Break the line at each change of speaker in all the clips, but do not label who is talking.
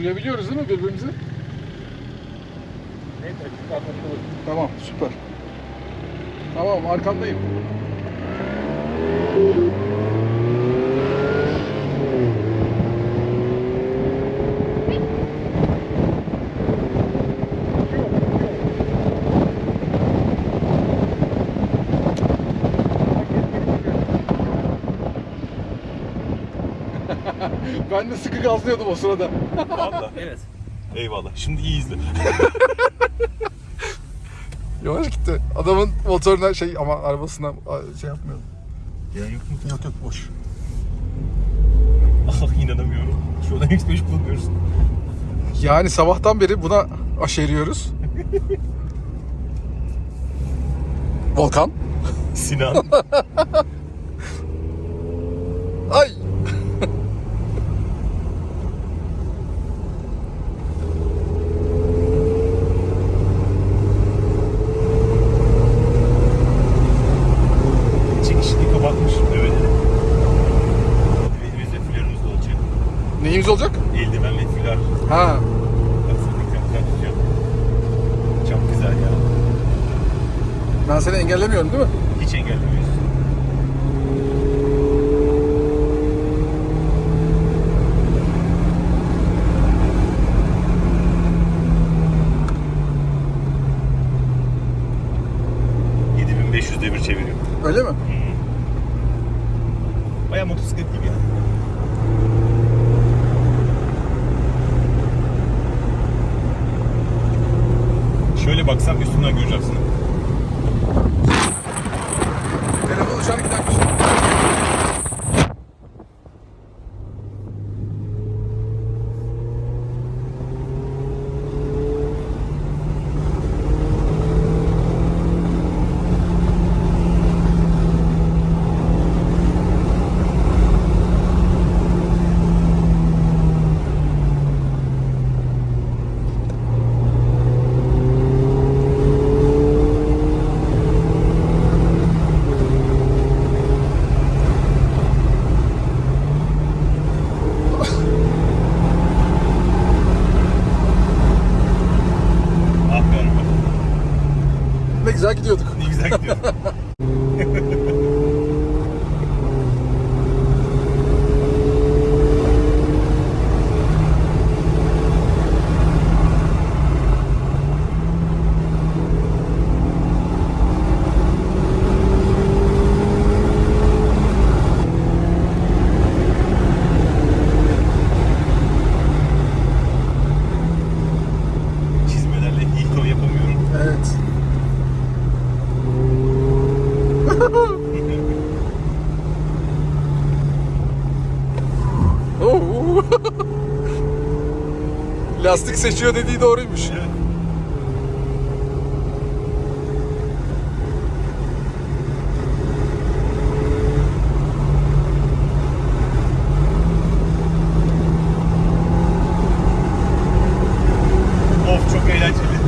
Duyabiliyoruz değil mi birbirimizi?
Anlaşılır.
Tamam süper. Tamam arkandayım. ben de sıkı gazlıyordum o sırada.
Valla. evet. Eyvallah. Şimdi iyi izle.
Yavaş gitti. Adamın motoruna şey ama arabasına şey yapmıyorum.
Ya yok mu?
Yok yok boş.
Ah inanamıyorum. Şu an X5 kullanıyoruz.
Yani sabahtan beri buna aşeriyoruz. Volkan.
Sinan.
Neyimiz olacak?
Eldiven ve flör.
Ha.
Çok güzel ya.
Ben seni engellemiyorum değil mi?
Hiç engellemiyoruz. ...7500 devir çeviriyor.
Öyle mi?
Baya motosiklet gibi yani. Şöyle baksam üstünden göreceksin.
Güzel gidiyorduk.
Ne güzel gidiyor. Çizmelerle ilk o yapamıyorum.
Evet. Oo. Lastik seçiyor dediği doğruymuş.
Evet. Of çok eğlenceli.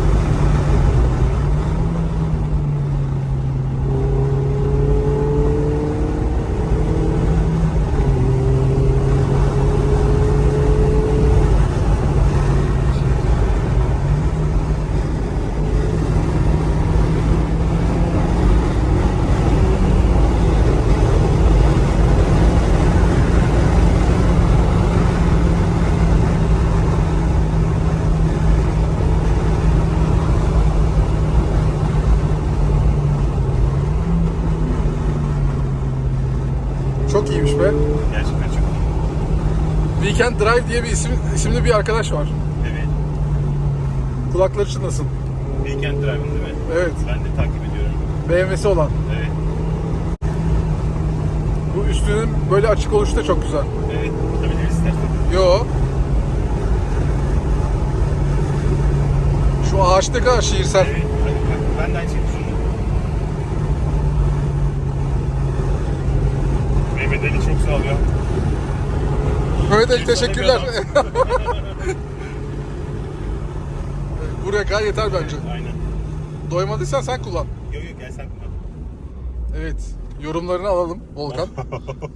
Çok iyiymiş be.
Gerçekten çok iyi.
Weekend Drive diye bir isim, isimli bir arkadaş var.
Evet.
Kulakları çınlasın.
Weekend Drive'ın değil mi?
Evet.
Ben de takip ediyorum.
BMW'si olan.
Evet.
Bu üstünün böyle açık oluşu da çok güzel.
Evet. Tutabiliriz istersen.
Yo. Şu ağaç ne kadar şiirsel.
Evet. Ben de aynı şeyi düşündüm. Mehmet Ali çok sağ ol ya. Efsane
teşekkürler. Buraya kadar yeter bence.
Aynen.
Doymadıysan sen kullan.
Yok yok gel sen kullan.
Evet. Yorumlarını alalım Volkan.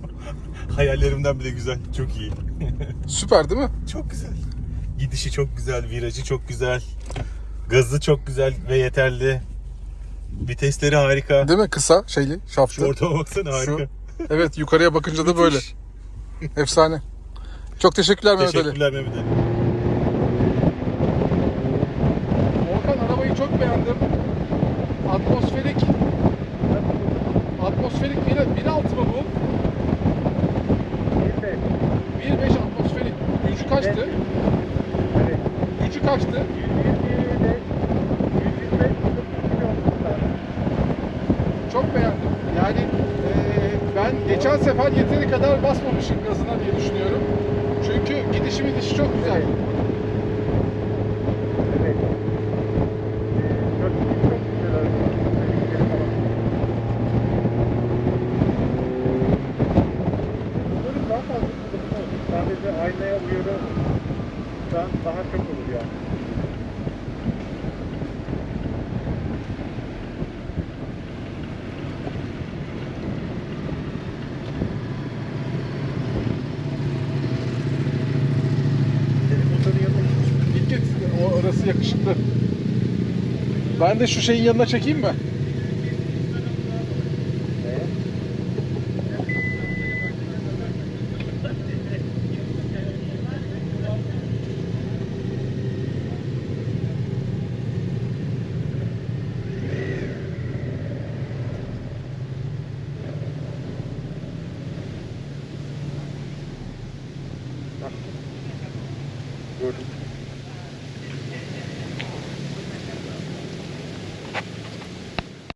Hayallerimden bile güzel. Çok iyi.
Süper değil mi?
Çok güzel. Gidişi çok güzel, virajı çok güzel. Gazı çok güzel ve yeterli. Vitesleri harika.
Değil mi? Kısa şeyli,
Şu
şaftı.
ortama baksana harika.
Evet yukarıya bakınca da böyle. Efsane. Çok teşekkürler Mehmet Ali.
Teşekkürler Mehmet Ali.
Volkan arabayı çok beğendim. Atmosferik. Atmosferik 1.6 mı bu? 1.5 atmosferik. Gücü kaçtı? Gücü kaçtı? Çok beğendim. Yani eee, ben geçen sefer yeteri kadar basmamışım gazına diye düşünüyorum. Gidişi gidişi çok güzel.
Sadece aynaya uyarı daha çok olur yani.
Orası yakışıklı. Ben de şu şeyin yanına çekeyim mi?